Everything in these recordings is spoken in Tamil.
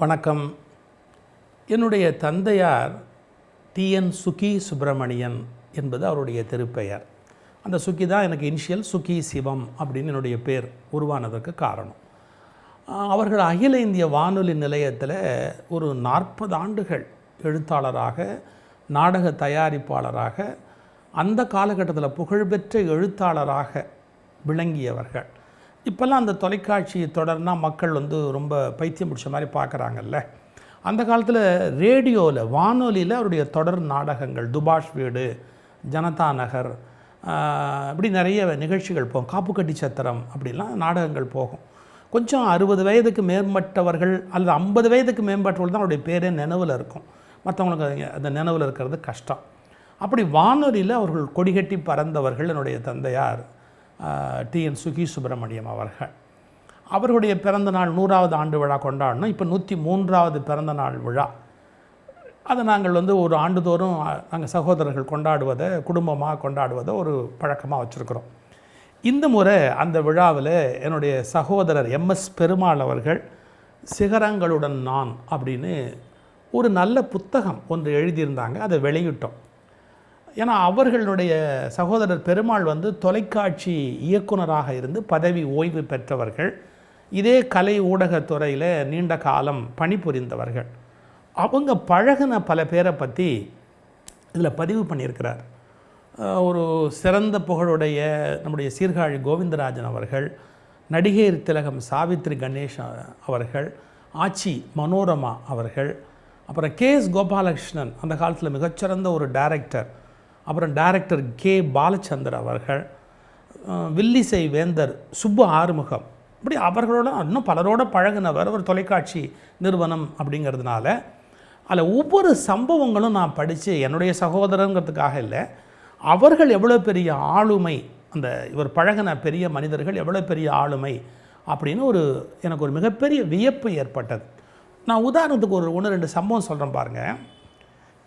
வணக்கம். என்னுடைய தந்தையார் டிஎன் சுகி சுப்பிரமணியன் என்பது அவருடைய திருப்பெயர். அந்த சுகி தான் எனக்கு இனிஷியல் சுகி சிவம் அப்படின்னு என்னுடைய பேர் உருவானதற்கு காரணம். அவர்கள் அகில இந்திய வானொலி நிலையத்தில் ஒரு நாற்பது ஆண்டுகள் எழுத்தாளராக நாடக தயாரிப்பாளராக அந்த காலகட்டத்தில் புகழ்பெற்ற எழுத்தாளராக விளங்கியவர்கள். இப்போல்லாம் அந்த தொலைக்காட்சி தொடர்னா மக்கள் வந்து ரொம்ப பைத்தியம் பிடிச்ச மாதிரி பார்க்குறாங்கல்ல. அந்த காலத்தில் ரேடியோவில் வானொலியில் அவருடைய தொடர் நாடகங்கள் துபாஷ் வீடு ஜனதா நகர் இப்படி நிறைய நிகழ்ச்சிகள் போகும். காப்புக்கட்டி சத்திரம் அப்படிலாம் நாடகங்கள் போகும். கொஞ்சம் அறுபது வயதுக்கு மேம்பட்டவர்கள் அல்லது ஐம்பது வயதுக்கு மேம்பட்டவர்கள் தான் அவருடைய பேரே நினைவில் இருக்கும். மற்றவங்களுக்கு அந்த நினைவில் இருக்கிறது கஷ்டம். அப்படி வானொலியில் அவர்கள் கொடிகட்டி பறந்தவர்கள் என்னுடைய தந்தையார். டிஎன் சுகி சுப்பிரமணியம் அவர்கள். அவருடைய பிறந்த நாள் நூறாவது ஆண்டு விழா கொண்டாடணும். இப்போ நூற்றி மூன்றாவது பிறந்த நாள் விழா. அதை நாங்கள் வந்து ஒரு ஆண்டுதோறும் நாங்கள் சகோதரர்கள் கொண்டாடுவதை குடும்பமாக கொண்டாடுவதை ஒரு பழக்கமாக வச்சுருக்குறோம். இந்த முறை அந்த விழாவில் என்னுடைய சகோதரர் எம்எஸ் பெருமாள் அவர்கள் சிகரங்களுடன் நான் அப்படின்னு ஒரு நல்ல புத்தகம் ஒன்று எழுதியிருந்தாங்க. அதை வெளியிட்டோம். ஏன்னா அவர்களுடைய சகோதரர் பெருமாள் வந்து தொலைக்காட்சி இயக்குனராக இருந்து பதவி ஓய்வு பெற்றவர்கள். இதே கலை ஊடகத்துறையில் நீண்ட காலம் பணிபுரிந்தவர்கள். அவங்க பழகுன பல பேரை பற்றி இதில் பதிவு பண்ணியிருக்கிறார். ஒரு சிறந்த புகழுடைய நம்முடைய சீர்காழி கோவிந்தராஜன் அவர்கள் நடிகர் திலகம் சாவித்ரி கணேஷ் அவர்கள் ஆச்சி மனோரமா அவர்கள் அப்புறம் கே எஸ் கோபாலகிருஷ்ணன் அந்த காலத்தில் மிகச்சிறந்த ஒரு டைரக்டர். அப்புறம் டைரக்டர் கே பாலச்சந்தர் அவர்கள் வில்லிசை வேந்தர் சுப்பு ஆறுமுகம் இப்படி அவர்களோட இன்னும் பலரோட பழகினவர் ஒரு தொலைக்காட்சி நிறுவனம் அப்படிங்கிறதுனால அதில் ஒவ்வொரு சம்பவங்களும் நான் படித்து என்னுடைய சகோதரங்கிறதுக்காக இல்லை அவர்கள் எவ்வளோ பெரிய ஆளுமை அந்த இவர் பழகின பெரிய மனிதர்கள் எவ்வளோ பெரிய ஆளுமை அப்படின்னு ஒரு எனக்கு ஒரு மிகப்பெரிய வியப்பு ஏற்பட்டது. நான் உதாரணத்துக்கு ஒரு ஒன்று ரெண்டு சம்பவம் சொல்கிறேன் பாருங்கள்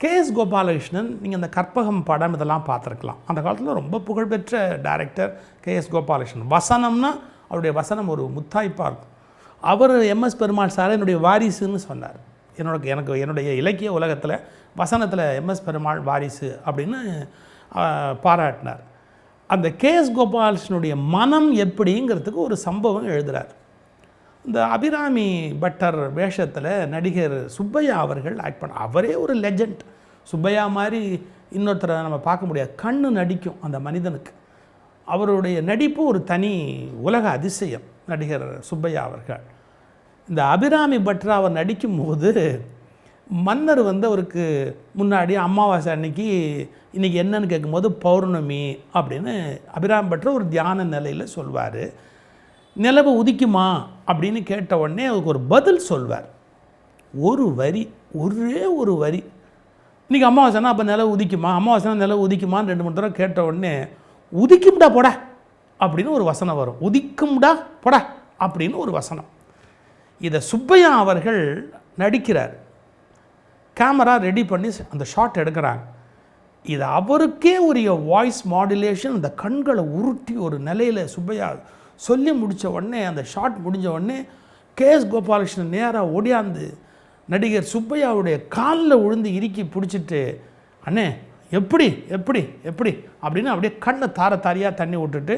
கேஎஸ் கோபாலகிருஷ்ணன் நீங்கள் இந்த கற்பகம் படம் இதெல்லாம் பார்த்துருக்கலாம். அந்த காலத்தில் ரொம்ப புகழ்பெற்ற டைரக்டர் கேஎஸ் கோபாலகிருஷ்ணன். வசனம்னா அவருடைய வசனம் ஒரு முத்தாய்ப்பாக இருக்கும். அவர் எம்எஸ் பெருமாள் சார் என்னுடைய வாரிசுன்னு சொன்னார். என்னோட எனக்கு என்னுடைய இலக்கிய உலகத்தில் வசனத்தில் எம்எஸ் பெருமாள் வாரிசு அப்படின்னு பாராட்டினார். அந்த கேஎஸ் கோபாலகிருஷ்ணனுடைய மனம் எப்படிங்கிறதுக்கு ஒரு சம்பவம் எழுதுகிறார் இந்த அபிராமி பட்டர் வேஷத்தில் நடிகர் சுப்பையா அவர்கள் ஆக்ட் பண்ண அவரே ஒரு லெஜண்ட் சுப்பையா மாதிரி இன்னொருத்தரை நம்ம பார்க்க முடியாது. கண்ணு நடிக்கும் அந்த மனிதனுக்கு. அவருடைய நடிப்பு ஒரு தனி உலக அதிசயம் நடிகர் சுப்பையா அவர்கள். இந்த அபிராமி பட்டர் அவர் நடிக்கும்போது மன்னர் வந்து அவருக்கு முன்னாடி அமாவாசை அன்னைக்கு இன்றைக்கி என்னன்னு கேட்கும்போது பௌர்ணமி அப்படின்னு அபிராமி பட்டர் ஒரு தியான நிலையில் சொல்வார். நிலவு உதிக்குமா அப்படின்னு கேட்ட உடனே அவருக்கு ஒரு பதில் சொல்வார். ஒரு வரி ஒரே ஒரு வரி. இன்றைக்கி அமாவாசைனா அப்போ நிலவு உதிக்குமா? அமாவாசைனா நிலவு உதிக்குமான்னு ரெண்டு மூணு தடவை கேட்ட உடனே உதிக்கும்டா போட அப்படின்னு ஒரு வசனம் வரும். உதிக்கும்டா போட அப்படின்னு ஒரு வசனம். இதை சுப்பையா அவர்கள் நடிக்கிறார். கேமரா ரெடி பண்ணி அந்த ஷாட் எடுக்கிறாங்க. இது அவருக்கே உரிய வாய்ஸ் மாடுலேஷன் அந்த கண்களை உருட்டி ஒரு நிலையில் சுப்பையா சொல்லி முடித்த உடனே அந்த ஷாட் முடிஞ்ச உடனே கேஎஸ் கோபாலகிருஷ்ணன் நேராக ஓடியாந்து நடிகர் சுப்பையாவுடைய காலில் விழுந்து இறுக்கி பிடிச்சிட்டு அண்ணே எப்படி எப்படி எப்படி? அப்படின்னு அப்படியே கண்ணை தார தாரியாக தண்ணி விட்டுட்டு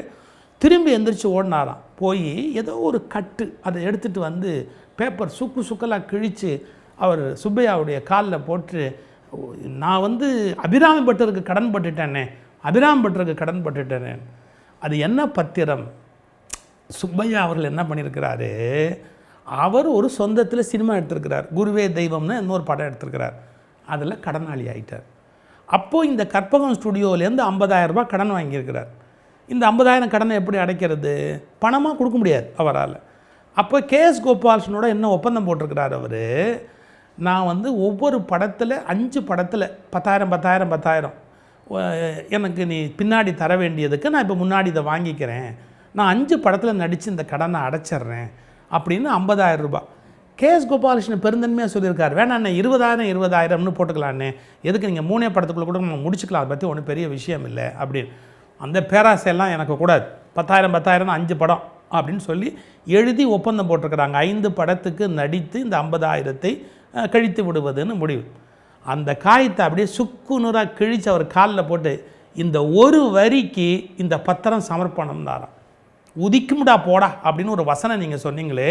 திரும்பி எந்திரிச்சு ஓடினாராம். போய் ஏதோ ஒரு கட்டு அதை எடுத்துகிட்டு வந்து பேப்பர் சுக்கு சுக்கலாக கிழித்து அவர் சுப்பையாவுடைய காலில் போட்டு நான் வந்து அபிராமி பட்டருக்கு கடன் பட்டுட்டேனே அபிராமி பட்டருக்கு கடன் பட்டுட்டேனே அது என்ன பத்திரம்? சுப்பையா அவர்கள் என்ன பண்ணியிருக்கிறாரு? அவர் ஒரு சொந்தத்தில் சினிமா எடுத்திருக்கிறார். குருவே தெய்வம்னு இன்னொரு படம் எடுத்திருக்கிறார். அதில் கடனாளி ஆயிட்டார். அப்போது இந்த கற்பகம் ஸ்டுடியோலேருந்து 50000 ரூபாய் கடன் வாங்கியிருக்கிறார். இந்த 50000 கடனை எப்படி அடைக்கிறது? பணமாக கொடுக்க முடியாது அவரால். அப்போ கேஎஸ் கோபால்சனோட என்ன ஒப்பந்தம் போட்டிருக்கிறார் அவர்? நான் வந்து ஒவ்வொரு படத்தில் அஞ்சு படத்தில் பத்தாயிரம் பத்தாயிரம் பத்தாயிரம் எனக்கு நீ பின்னாடி தர வேண்டியதுக்கு நான் இப்போ முன்னாடி இதை வாங்கிக்கிறேன். நான் அஞ்சு படத்தில் நடித்து இந்த கடனை அடைச்சிட்றேன் அப்படின்னு 50000 ரூபாய். கேஎஸ் கோபாலகிருஷ்ணன் பெருந்தன்மையாக சொல்லியிருக்காரு. வேணாண்ணே இருபதாயிரம் இருபதாயிரம்னு போட்டுக்கலாண்ணே. எதுக்கு நீங்கள் மூணே படத்துக்குள்ளே கூட நம்ம முடிச்சுக்கலாம். அதை பற்றி ஒன்றும் பெரிய விஷயம் இல்லை அப்படின்னு. அந்த பேராசையெல்லாம் எனக்கு கூடாது. பத்தாயிரம் பத்தாயிரம் அஞ்சு படம் அப்படின்னு சொல்லி எழுதி ஒப்பந்தம் போட்டிருக்கிறாங்க. ஐந்து படத்துக்கு நடித்து இந்த ஐம்பதாயிரத்தை கழித்து விடுவதுன்னு முடிவு. அந்த காயத்தை அப்படியே சுக்குநூறாக கிழித்து அவர் காலில் போட்டு இந்த ஒரு வரிக்கு இந்த பத்திரம் சமர்ப்பணம் தாராம் உதிக்கும்டா போடா அப்படின்னு ஒரு வசனம் நீங்கள் சொன்னீங்களே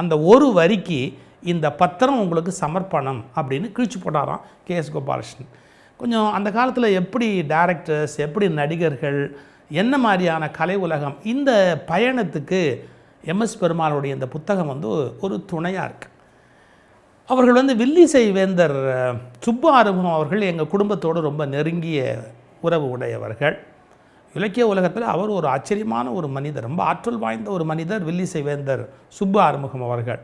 அந்த ஒரு வரிக்கு இந்த பத்திரம் உங்களுக்கு சமர்ப்பணம் அப்படின்னு கிழிச்சு போட்டாராம் கே எஸ் கோபாலகிருஷ்ணன். கொஞ்சம் அந்த காலத்தில் எப்படி டேரக்டர்ஸ் எப்படி நடிகர்கள் என்ன மாதிரியான கலை உலகம் இந்த பயணத்துக்கு எம்எஸ் பெருமாளுடைய இந்த புத்தகம் வந்து ஒரு துணையாக இருக்குது அவர்கள் வந்து வில்லிசை வேந்தர் சுப்பு ஆறுமுகம் அவர்கள் எங்கள் குடும்பத்தோடு ரொம்ப நெருங்கிய உறவு உடையவர்கள். இலக்கிய உலகத்தில் அவர் ஒரு ஆச்சரியமான ஒரு மனிதர் ரொம்ப ஆற்றல் வாய்ந்த ஒரு மனிதர் வில்லிசை வேந்தர் சுப்பு ஆறுமுகம் அவர்கள்.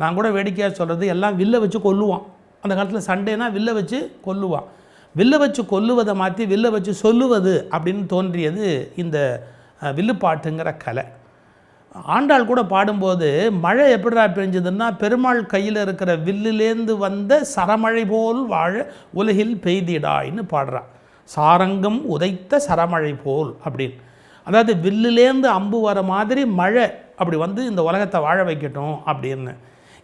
நான் கூட வேடிக்கையாக சொல்கிறது எல்லாம் வில்லை வச்சு கொல்லுவான். அந்த காலத்தில் சண்டேனா வில்லை வச்சு கொல்லுவான். வில்லை வச்சு கொல்லுவதை மாற்றி வில்லை வச்சு சொல்லுவது அப்படின்னு தோன்றியது இந்த வில்லுப்பாட்டுங்கிற கலை. ஆண்டாள் கூட பாடும்போது மழை எப்படிடா பெஞ்சதுன்னா பெருமாள் கையில் இருக்கிற வில்லுலேருந்து வந்த சரமழை போல் வாழ உலகில் பெய்திடாய்ன்னு பாடுறான் சாரங்கம் உதைத்த சரமழை போல் அப்படின்னு அதாவது வில்லுலேருந்து அம்பு வர மாதிரி மழை அப்படி வந்து இந்த உலகத்தை வாழ வைக்கட்டும் அப்படின்னு.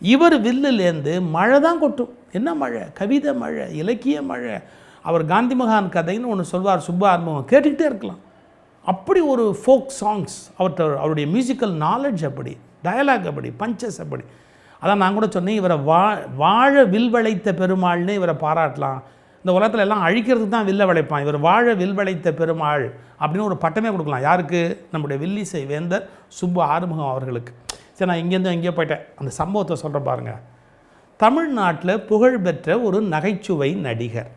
இவர் வில்லுலேருந்து மழை தான் கொட்டும். என்ன மழை? கவிதை மழை இலக்கிய மழை. அவர் காந்தி மகான் கதைன்னு ஒன்று சொல்வார் சுப்பா அனுபவம். கேட்டுக்கிட்டே இருக்கலாம். அப்படி ஒரு ஃபோக் சாங்ஸ் அவர்கிட்ட அவருடைய மியூசிக்கல் நாலெட்ஜ் அப்படி டயலாக் அப்படி பஞ்சஸ் அப்படி. அதான் நான் கூட சொன்னேன் இவரை வா வாழ வில் வளைத்த பெருமாள்னு இவரை பாராட்டலாம். இந்த உலகத்தில் எல்லாம் அழிக்கிறதுக்கு தான் வில்ல வளைப்பான். இவர் வாழ வில் வளைத்த பெருமாள் அப்படின்னு ஒரு பட்டமே கொடுக்கலாம். யாருக்கு? நம்முடைய வில்லிசை வேந்தர் சுப்பு ஆறுமுகம் அவர்களுக்கு. சரி நான் இங்கேருந்து எங்கேயோ போயிட்டேன். அந்த சம்பவத்தை சொல்கிறேன் பாருங்கள் தமிழ்நாட்டில் புகழ்பெற்ற ஒரு நகைச்சுவை நடிகர்.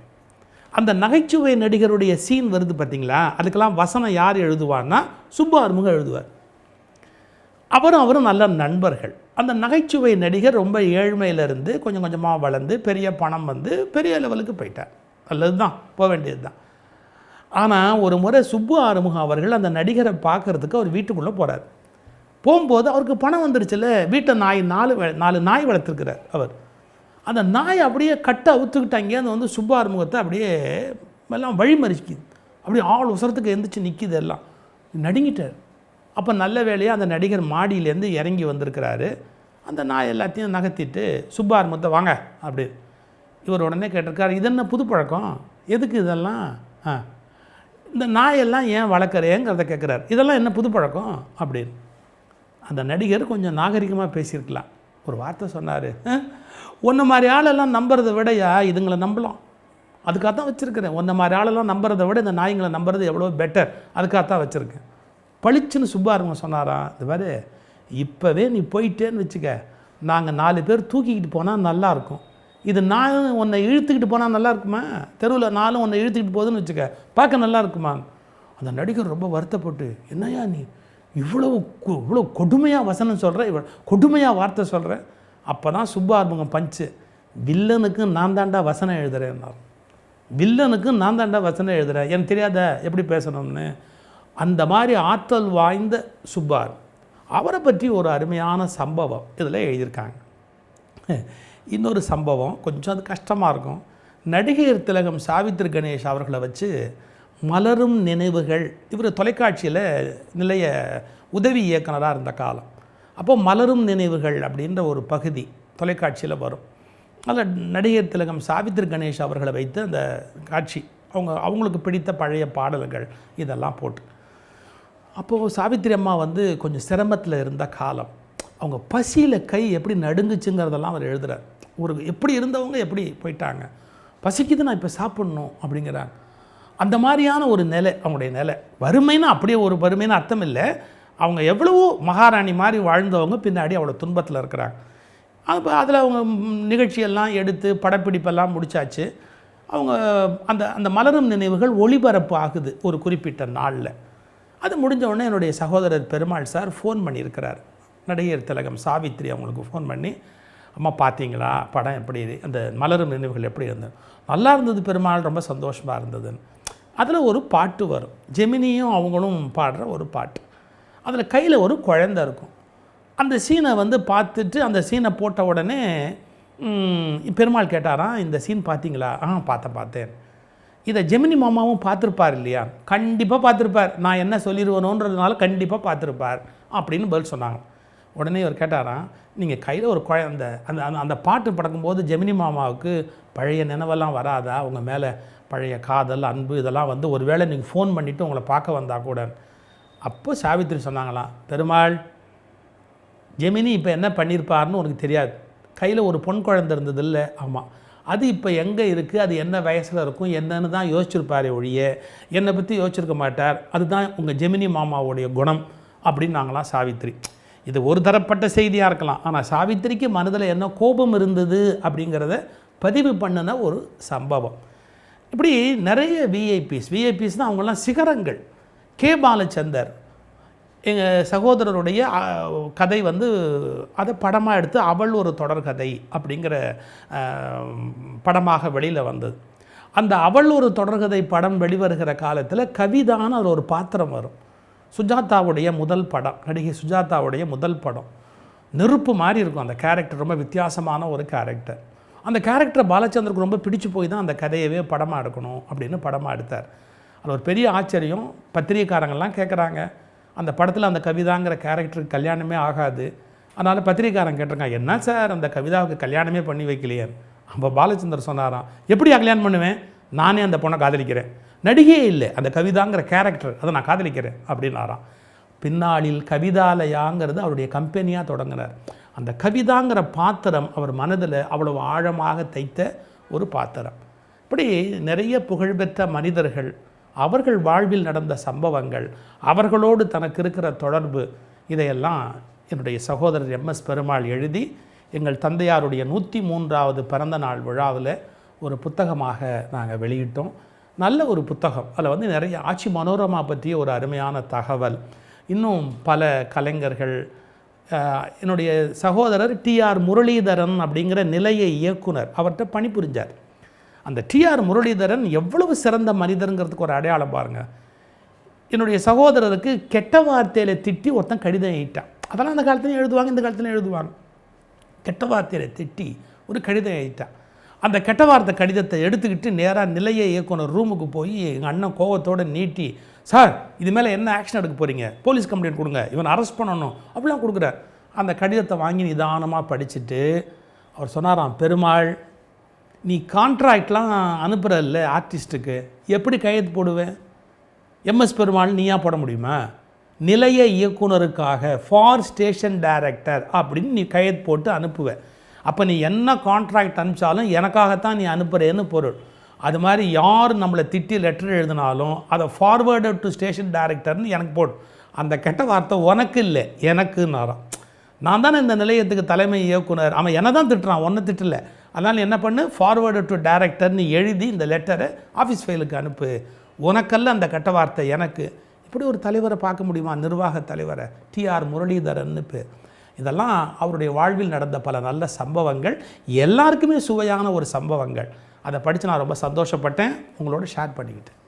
அந்த நகைச்சுவை நடிகருடைய சீன் வருது பார்த்தீங்களா அதுக்கெல்லாம் வசனம் யார் எழுதுவான்னா சுப்பு ஆறுமுகம் எழுதுவார். அவரும் அவரும் நல்ல நண்பர்கள். அந்த நகைச்சுவை நடிகர் ரொம்ப ஏழ்மையிலிருந்து கொஞ்சம் கொஞ்சமாக வளர்ந்து பெரிய பணம் வந்து பெரிய லெவலுக்கு போயிட்டார். நல்லது தான் போக வேண்டியது தான் ஆனால் ஒரு முறை சுப்பு ஆறுமுகம் அவர்கள் அந்த நடிகரை பார்க்கறதுக்கு அவர் வீட்டுக்குள்ளே போகிறார் போகும்போது அவருக்கு பணம் வந்துருச்சுல்ல வீட்டை நாய் நாலு நாலு நாய் வளர்த்துருக்கிறார் அவர். அந்த நாய் அப்படியே கட்டை அவுத்துக்கிட்டாங்க அந்த வந்து சுப்பு ஆறுமுகத்தை அப்படியே எல்லாம் வழிமறிக்குது. அப்படியே ஆள் உசரத்துக்கு எந்திரிச்சு நிற்கிது எல்லாம். நடுங்கிட்டார். அப்போ நல்ல வேலையாக அந்த நடிகர் மாடியிலேருந்து இறங்கி வந்திருக்கிறாரு. அந்த நாய் எல்லாத்தையும் நகர்த்திட்டு சுப்பார் ஆறுமுகத்தை வாங்க அப்படி. இவர் உடனே கேட்டிருக்காரு இது என்ன புது பழக்கம்? எதுக்கு இதெல்லாம்? ஆ. இந்த நாயெல்லாம் ஏன் வளர்க்குறேங்கிறத கேட்குறாரு. இதெல்லாம் என்ன புது பழக்கம்? அப்படின்னு அந்த நடிகர் கொஞ்சம் நாகரிகமாக பேசியிருக்கலாம். ஒரு வார்த்தை சொன்னார் ஒன்று மாதிரி ஆளெல்லாம் நம்புறதை விடையா? இதுங்களை நம்பலாம். அதுக்காக தான் வச்சுருக்கிறேன். உன்ன மாதிரி ஆளெல்லாம் நம்புறதை விட இந்த நாய்ங்களை நம்புறது எவ்வளோ பெட்டர் அதுக்காக தான் வச்சுருக்கேன். பளிச்சுன்னு சுப்பாருங்க சொன்னாராம் இது மாதிரி இப்போவே நீ போயிட்டேன்னு வச்சுக்க. நாங்கள் நாலு பேர் தூக்கிக்கிட்டு போனால் நல்லாயிருக்கும் இது நான் உன்னை இழுத்துக்கிட்டு போனால் நல்லா இருக்குமா தெருவில் நானும் உன்னை இழுத்துக்கிட்டு போகுதுன்னு வச்சுக்க. பார்க்க நல்லா இருக்குமா அந்த நடிகர் ரொம்ப வருத்தப்பட்டு என்னய்யா நீ? இவ்வளவு இவ்வளோ கொடுமையாக வசனம் சொல்கிற இவ்வளோ கொடுமையாக வார்த்தை சொல்கிறேன் அப்போ தான் சுப்பார்முகம் பஞ்சு வில்லனுக்கு நான் தாண்டா வசனம் எழுதுறேன்னார். வில்லனுக்கு நான் தாண்டா வசனம் எழுதுறேன். எனக்கு தெரியாத எப்படி பேசணும்னு? அந்த மாதிரி ஆற்றல் வாய்ந்த சுப்பார் அவரை பற்றி ஒரு அருமையான சம்பவம் இதில் எழுதியிருக்காங்க. இன்னொரு சம்பவம் கொஞ்சம் அது கஷ்டமாக இருக்கும். நடிகையர் திலகம் சாவித்ரி கணேஷ் அவர்களை வச்சு மலரும் நினைவுகள். இவர் தொலைக்காட்சியில் நிலைய உதவி இயக்குனராக இருந்த காலம். அப்போ மலரும் நினைவுகள் அப்படின்ற ஒரு பகுதி தொலைக்காட்சியில் வரும். அதில் நடிகர் திலகம் சாவித்ரி கணேஷ் அவர்களை வைத்து அந்த காட்சி அவங்க அவங்களுக்கு பிடித்த பழைய பாடல்கள் இதெல்லாம் போட்டு அப்போது சாவித்திரி அம்மா வந்து கொஞ்சம் சிரமத்தில் இருந்த காலம். அவங்க பசியில் கை எப்படி நடுங்குச்சுங்கிறதெல்லாம் அவர் எழுதுகிறார் ஒரு எப்படி இருந்தவங்க எப்படி போயிட்டாங்க. பசிக்குது நான் இப்போ சாப்பிட்ணும் அப்படிங்கிறாங்க அந்த மாதிரியான ஒரு நிலை அவங்களுடைய நிலை. வறுமைன்னா அப்படியே ஒரு வறுமைன்னு அர்த்தம் இல்லை. அவங்க எவ்வளவோ மகாராணி மாதிரி வாழ்ந்தவங்க பின்னாடி அவ்வளோ துன்பத்தில் இருக்கிறாங்க. அப்போ அதில் அவங்க நிகழ்ச்சியெல்லாம் எடுத்து படப்பிடிப்பெல்லாம் முடிச்சாச்சு. அவங்க அந்த அந்த மலரும் நினைவுகள் ஒளிபரப்பு ஆகுது ஒரு குறிப்பிட்ட நாளில். அது முடிஞ்ச உடனே என்னுடைய சகோதரர் பெருமாள் சார் ஃபோன் பண்ணியிருக்கிறார். நடிகர் திலகம் சாவித்ரி அவங்களுக்கு ஃபோன் பண்ணி அம்மா பார்த்தீங்களா? படம் எப்படி அந்த மலரும் நினைவுகள் எப்படி இருந்தது? நல்லா இருந்தது பெருமாள் ரொம்ப சந்தோஷமாக இருந்ததுன்னு அதில் ஒரு பாட்டு வரும். ஜெமினியும் அவங்களும் பாடுற ஒரு பாட்டு. அதில் கையில் ஒரு குழந்தை இருக்கும். அந்த சீனை வந்து பார்த்துட்டு அந்த சீனை போட்ட உடனே பெருமாள் கேட்டாராம் இந்த சீன் பார்த்தீங்களா? ஆ பார்த்தேன் பார்த்தேன். இதை ஜெமினி மாமாவும் பார்த்துருப்பார் இல்லையா? கண்டிப்பாக பார்த்துருப்பார். நான் என்ன சொல்லிடுவேணுன்றதுனால கண்டிப்பாக பார்த்துருப்பார் அப்படின்னு பதில் சொன்னாங்க. உடனே இவர் கேட்டாராம் நீங்கள் கையில் ஒரு குழ அந்த அந்த அந்த- பாட்டு படக்கும்போது ஜெமினி மாமாவுக்கு பழைய நினைவெல்லாம் வராதா? உங்கள் மேலே பழைய காதல் அன்பு இதெல்லாம் வந்து ஒருவேளை நீங்கள் ஃபோன் பண்ணிவிட்டு உங்களை பார்க்க வந்தால் கூட. அப்போ சாவித்திரி சொன்னாங்களாம் பெருமாள் ஜெமினி இப்போ என்ன பண்ணியிருப்பார்னு உனக்கு தெரியாது. கையில் ஒரு பொன் குழந்தை இருந்தது இல்லை ஆமாம் அது இப்போ எங்கே இருக்குது அது என்ன வயசில் இருக்கும்? என்னன்னு தான் யோசிச்சிருப்பாரே ஒழிய என்னை பற்றி யோசிச்சிருக்க மாட்டார். அதுதான் உங்கள் ஜெமினி மாமாவுடைய குணம் அப்படின்னு நாங்களாம் சாவித்திரி. இது ஒரு தரப்பட்ட செய்தியாக இருக்கலாம். ஆனால் சாவித்திரிக்கு மனதில் என்ன கோபம் இருந்தது அப்படிங்கிறத பதிவு பண்ணின ஒரு சம்பவம். இப்படி நிறைய விஐபிஸ் விஐபிஸ்னால் அவங்கெல்லாம் சிகரங்கள். கே பாலச்சந்தர் எங்கள் சகோதரருடைய கதை வந்து அதை படமாக எடுத்து அவள் ஒரு தொடர்கதை அப்படிங்கிற படமாக வெளியில் வந்தது. அந்த அவள் ஒரு தொடர்கதை படம் வெளிவருகிற காலத்தில் கவிதான்னு அதில் ஒரு பாத்திரம் வரும். சுஜாதாவுடைய முதல் படம் நடிகை சுஜாதாவுடைய முதல் படம். நெருப்பு மாதிரி இருக்கும் அந்த கேரக்டர் ரொம்ப வித்தியாசமான ஒரு கேரக்டர் அந்த கேரக்டர் பாலச்சந்தருக்கு ரொம்ப பிடிச்சு போய் தான் அந்த கதையவே படமாக எடுக்கணும் அப்படின்னு படமாக எடுத்தார். அது ஒரு பெரிய ஆச்சரியம். பத்திரிகைக்காரங்கள்லாம் கேட்குறாங்க அந்த படத்தில் அந்த கவிதாங்கிற கேரக்டருக்கு கல்யாணமே ஆகாது. அதனால் பத்திரிக்காரன் கேட்டிருக்காங்க என்ன சார் அந்த கவிதாவுக்கு கல்யாணமே பண்ணி வைக்கலையே? அப்போ பாலச்சந்தர் சொன்னாராம் எப்படி கல்யாணம் பண்ணுவேன்? நானே அந்த பொண்ணை காதலிக்கிறேன். நடிகையே இல்லை அந்த கவிதாங்கிற கேரக்டர் அதை நான் காதலிக்கிறேன் அப்படின்னாராம். பின்னாளில் கவிதாலயாங்கிறது அவருடைய கம்பெனியாக தொடங்கினார். அந்த கவிதாங்கிற பாத்திரம் அவர் மனதில் அவ்வளவு ஆழமாக தைத்த ஒரு பாத்திரம். இப்படி நிறைய புகழ்பெற்ற மனிதர்கள் அவர்கள் வாழ்வில் நடந்த சம்பவங்கள் அவர்களோடு தனக்கு இருக்கிற தொடர்பு இதையெல்லாம் என்னுடைய சகோதரர் எம்எஸ் பெருமாள் எழுதி எங்கள் தந்தையாருடைய நூற்றி மூன்றாவது பிறந்த நாள் விழாவில் ஒரு புத்தகமாக நாங்கள் வெளியிட்டோம். நல்ல ஒரு புத்தகம். அதில் வந்து நிறைய ஆட்சி மனோரமா பற்றிய ஒரு அருமையான தகவல். இன்னும் பல கலைஞர்கள் என்னுடைய சகோதரர் டிஆர் முரளிதரன் அப்படிங்கிற நிலைய இயக்குனர் அவர்கிட்ட பணிபுரிஞ்சார். அந்த டிஆர் முரளிதரன் எவ்வளவு சிறந்த மனிதருங்கிறதுக்கு ஒரு அடையாளம் பாருங்கள் என்னுடைய சகோதரருக்கு கெட்ட வார்த்தையில் திட்டி ஒருத்தன் கடிதம் எழுதிட்டான். அதெல்லாம் அந்த காலத்துலையும் எழுதுவாங்க இந்த காலத்துலையும் எழுதுவாங்க. கெட்ட வார்த்தையில் திட்டி ஒரு கடிதம் எழுதிட்டான். அந்த கெட்ட வார்த்தை கடிதத்தை எடுத்துக்கிட்டு நேராக நிலைய இயக்குனர் ரூமுக்கு போய் எங்கள் அண்ணன் கோவத்தோடு நீட்டி சார் இது மேலே என்ன ஆக்ஷன் எடுக்க போகிறீங்க போலீஸ் கம்ப்ளைண்ட் கொடுங்க. இவன் அரெஸ்ட் பண்ணணும். அப்படிலாம் கொடுக்குறார். அந்த கடிதத்தை வாங்கி நிதானமாக படிச்சுட்டு அவர் சொன்னாராம் பெருமாள் நீ கான்ட்ராக்ட்லாம் அனுப்புகிறதில்ல ஆர்டிஸ்ட்டுக்கு எப்படி கையெழுத்து போடுவேன்? எம்எஸ் பெருமாள் நீயா போட முடியுமா? நிலைய இயக்குனருக்காக ஃபார் ஸ்டேஷன் டைரக்டர் அப்படின்னு நீ கையெழுத்து போட்டு அனுப்புவேன் அப்போ நீ என்ன கான்ட்ராக்ட் அனுப்பிச்சாலும் எனக்காகத்தான் நீ அனுப்புகிறேன்னு பொருள். அது மாதிரி யார் நம்மளை திட்டி லெட்டர் எழுதினாலும் அதை ஃபார்வேர்டு டு ஸ்டேஷன் டைரக்டர்னு எனக்கு போடும் அந்த கெட்ட வார்த்தை உனக்கு இல்லை எனக்குன்னாராம். நான் தானே இந்த நிலையத்துக்கு தலைமை இயக்குனர். அவன் என்ன தான் திட்டுறான் ஒன்றை திட்டல. அதனால் என்ன பண்ணு? ஃபார்வேர்டு டு டேரக்டர்னு எழுதி இந்த லெட்டரை ஆஃபீஸ் ஃபைலுக்கு அனுப்பு. உனக்கல்ல அந்த கட்ட வார்த்தை எனக்கு. இப்படி ஒரு தலைவரை பார்க்க முடியுமா? நிர்வாக தலைவரை. டிஆர் முரளிதரன் பேர் இதெல்லாம் அவருடைய வாழ்வில் நடந்த பல நல்ல சம்பவங்கள். எல்லாருக்குமே சுவையான ஒரு சம்பவங்கள். அதை படித்து நான் ரொம்ப சந்தோஷப்பட்டேன். உங்களோட ஷேர் பண்ணிக்கிட்டேன்.